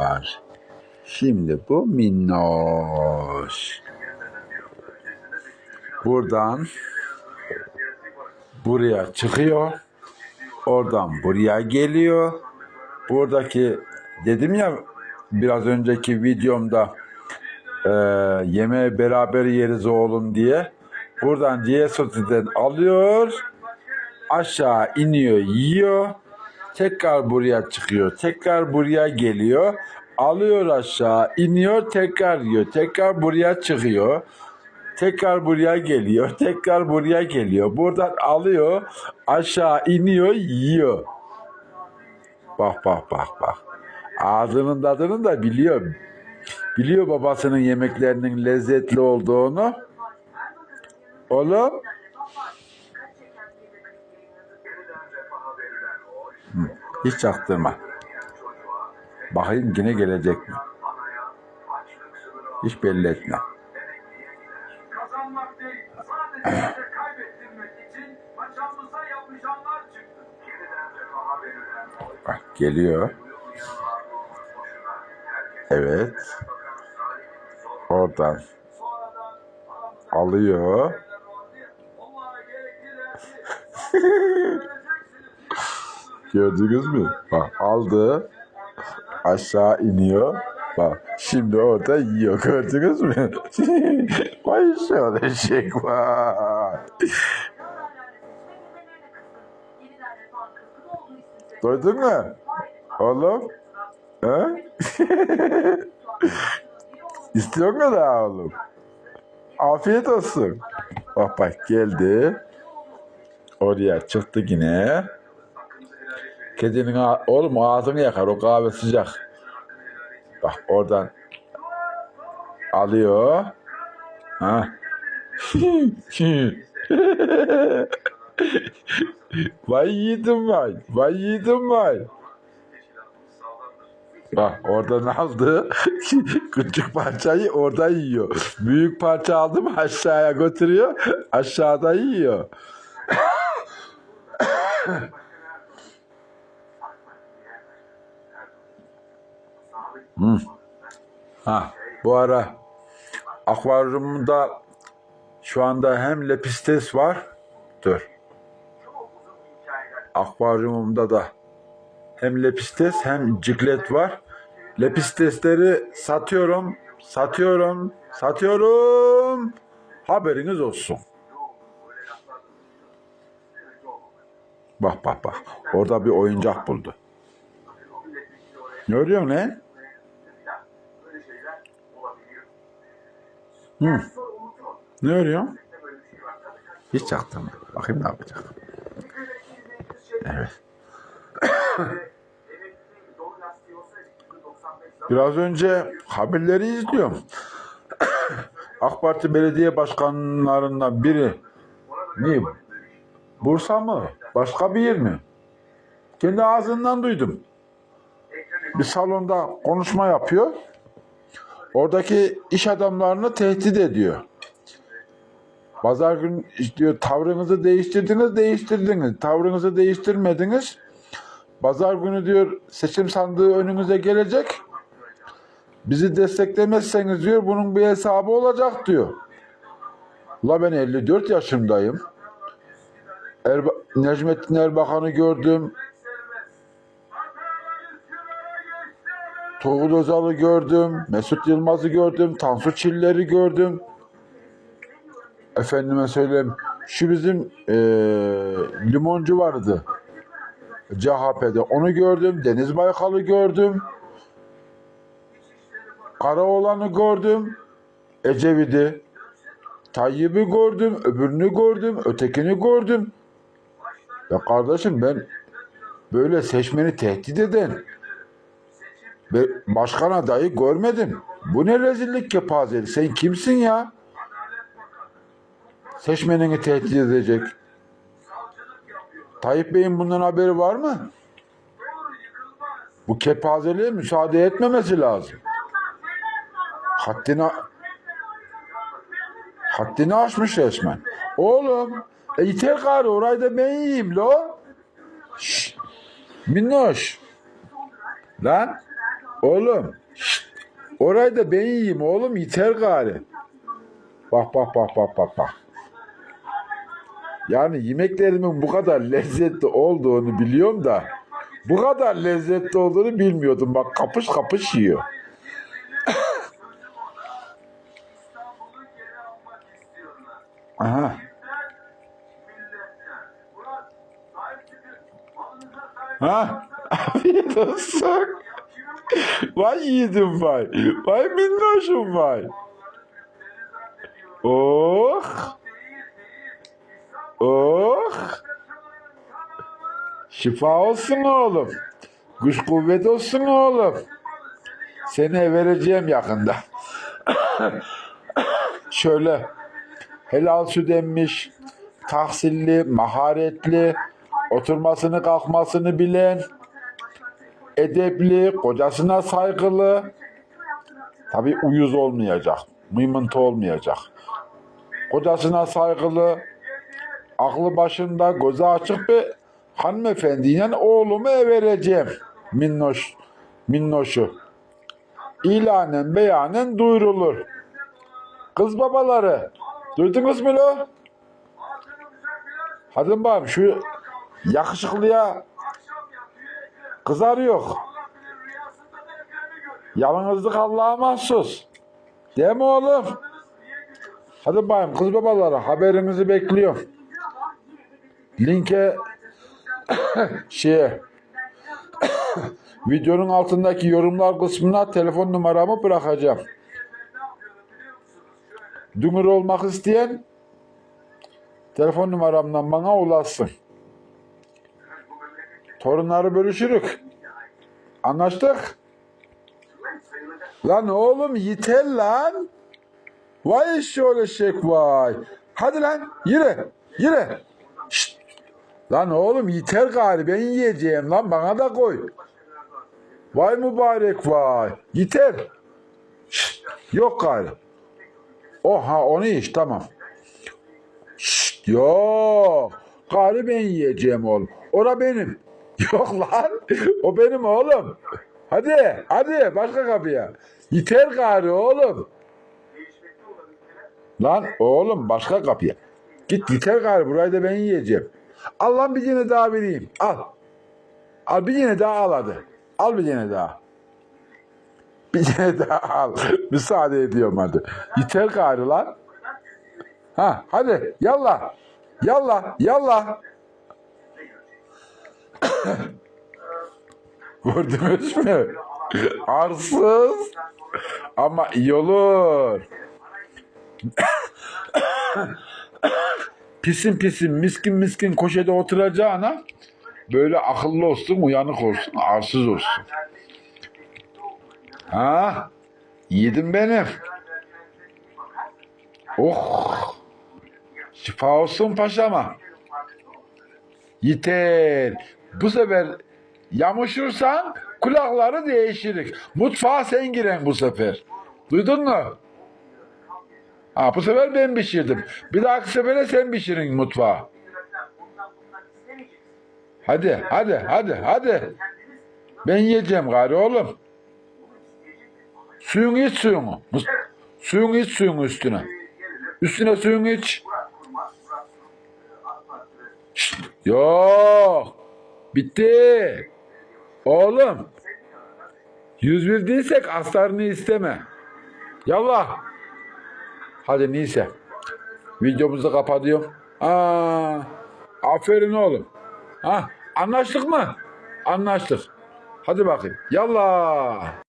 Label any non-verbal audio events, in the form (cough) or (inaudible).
var. Şimdi bu minnoş. Buradan buraya çıkıyor. Oradan buraya geliyor. Buradaki dedim ya biraz önceki videomda e, yemeği beraber yeriz oğlum diye. Buradan GSOT'den alıyor. Aşağı iniyor yiyor. Tekrar buraya çıkıyor. Tekrar buraya geliyor. Alıyor aşağı iniyor tekrar yiyor. Tekrar buraya çıkıyor. Tekrar buraya geliyor. (laughs) Tekrar buraya geliyor. Buradan alıyor. Aşağı iniyor yiyor. Bak bak bak bak. Ağzının tadını da biliyor. Biliyor babasının yemeklerinin lezzetli olduğunu. Oğlum hiç çaktırma. Bakayım yine gelecek mi? Hiç belli etme. Bak geliyor. Evet. Oradan alıyor. (laughs) Gördünüz mü? Bak aldı. Aşağı iniyor. Bak şimdi orada yiyor. Gördünüz mü? (laughs) Vay şöyle şey var. Duydun mu? Oğlum? He? (laughs) İstiyor mu daha oğlum? Afiyet olsun. Bak bak geldi. Oraya çıktı yine. Kedinin ağ- oğlum ağzını yakar o kahve sıcak. Bak oradan alıyor. Ha. (laughs) vay yiğidim vay. Vay yiğidim vay. Bak oradan aldı. (laughs) Küçük parçayı orada yiyor. Büyük parça aldım aşağıya götürüyor. Aşağıda yiyor. (laughs) Ha, bu ara akvaryumda şu anda hem lepistes var. Dur. Akvaryumumda da hem lepistes hem ciklet var. Lepistesleri satıyorum, satıyorum, satıyorum. Haberiniz olsun. Bak bak bak. Orada bir oyuncak buldu. Ne arıyorsun lan? Hı. Ne arıyorsun? Hiç çaktırma. Bakayım ne yapacak. Evet. Biraz önce haberleri izliyorum. AK Parti belediye başkanlarından biri ne? Bursa mı? Başka bir yer mi? Kendi ağzından duydum. Bir salonda konuşma yapıyor. Oradaki iş adamlarını tehdit ediyor. Pazar gün diyor tavrınızı değiştirdiniz, değiştirdiniz. Tavrınızı değiştirmediniz. Pazar günü diyor seçim sandığı önünüze gelecek. Bizi desteklemezseniz diyor bunun bir hesabı olacak diyor. Ula ben 54 yaşındayım. Erba Necmettin Erbakan'ı gördüm. Tuğul Özal'ı gördüm. Mesut Yılmaz'ı gördüm. Tansu Çiller'i gördüm. Efendime söyleyeyim. Şu bizim eee, limoncu vardı. CHP'de. Onu gördüm. Deniz Baykal'ı gördüm. Karaoğlan'ı gördüm. Ecevit'i. Tayyip'i gördüm. Öbürünü gördüm. Ötekini gördüm. Ya kardeşim ben böyle seçmeni tehdit eden ve başkan adayı görmedim. Bu ne rezillik kepazelik. Sen kimsin ya? Seçmenini tehdit edecek. Tayyip Bey'in bundan haberi var mı? Bu kepazeliğe müsaade etmemesi lazım. Haddini haddini aşmış resmen. Oğlum, e iter gari orayı ben yiyeyim lo. Şşş. Minnoş. Lan Oğlum. Orayı da ben yiyeyim oğlum yeter gari. Bak bak bak bak bak bak. Yani yemeklerimin bu kadar lezzetli olduğunu biliyorum da bu kadar lezzetli olduğunu bilmiyordum. Bak kapış kapış yiyor. Aha. Ha? (laughs) Afiyet olsun. Vay yiğidim vay. Vay minnoşum vay. Oh. Oh. Şifa olsun oğlum. Güç kuvvet olsun oğlum. Seni vereceğim yakında. Şöyle helal süt emmiş, tahsilli, maharetli, oturmasını kalkmasını bilen, edepli, kocasına saygılı. Tabi uyuz olmayacak, mıymıntı olmayacak. Kocasına saygılı, aklı başında, gözü açık bir hanımefendiyle oğlumu vereceğim. Minnoş, minnoşu. İlanen beyanen duyurulur. Kız babaları, duydunuz mu lo? Hadi bakayım şu yakışıklıya akşam yatıyor Ekrem. kızar yok. Yalnızlık Allah'a mahsus. Değil mi oğlum? Hadi bakayım kız babaları haberinizi bekliyorum. Linke (coughs) şeye (coughs) videonun altındaki yorumlar kısmına telefon numaramı bırakacağım. Dümür olmak isteyen telefon numaramdan bana ulaşsın. Torunları bölüşürük. Anlaştık? Lan oğlum yeter lan. Vay şöyle şek vay. Hadi lan yürü yürü. Şşt. Lan oğlum yeter gari ben yiyeceğim lan bana da koy. Vay mübarek vay. Yeter. Şşt. Yok gari. Oha onu iç tamam. Şşt, yok. Gari ben yiyeceğim oğlum. Ora benim. (laughs) Yok lan. O benim oğlum. Hadi hadi başka kapıya. Yeter gari oğlum. Lan oğlum başka kapıya. Git yeter gari burayı da ben yiyeceğim. Al lan bir tane daha vereyim. Al. Al bir tane daha al hadi. Al bir tane daha. Bir tane daha al. (laughs) Müsaade ediyorum hadi. Yeter gari lan. Ha hadi yallah. Yallah yallah. (laughs) Gördünüz mü? Arsız. Ama iyi olur. (coughs) pisin pisin miskin miskin koşede oturacağına böyle akıllı olsun uyanık olsun arsız olsun. Ha? Yedim benim. Oh. Şifa olsun paşama. Yeter. Bu sefer yamışırsan kulakları değişirik. Mutfağa sen giren bu sefer. Duydun mu? Ha, bu sefer ben pişirdim. Bir dahaki sefere sen pişirin mutfağı. Hadi, hadi, hadi, hadi. Ben yiyeceğim gari oğlum. Suyunu iç suyunu. Suyunu iç suyunu üstüne. Üstüne suyunu iç. Şşt, Yok. Bitti. Oğlum. 101 değilsek aslarını isteme. Yallah. Hadi neyse. Videomuzu kapatıyorum. Aa, aferin oğlum. Ha, anlaştık mı? Anlaştık. Hadi bakayım. Yallah.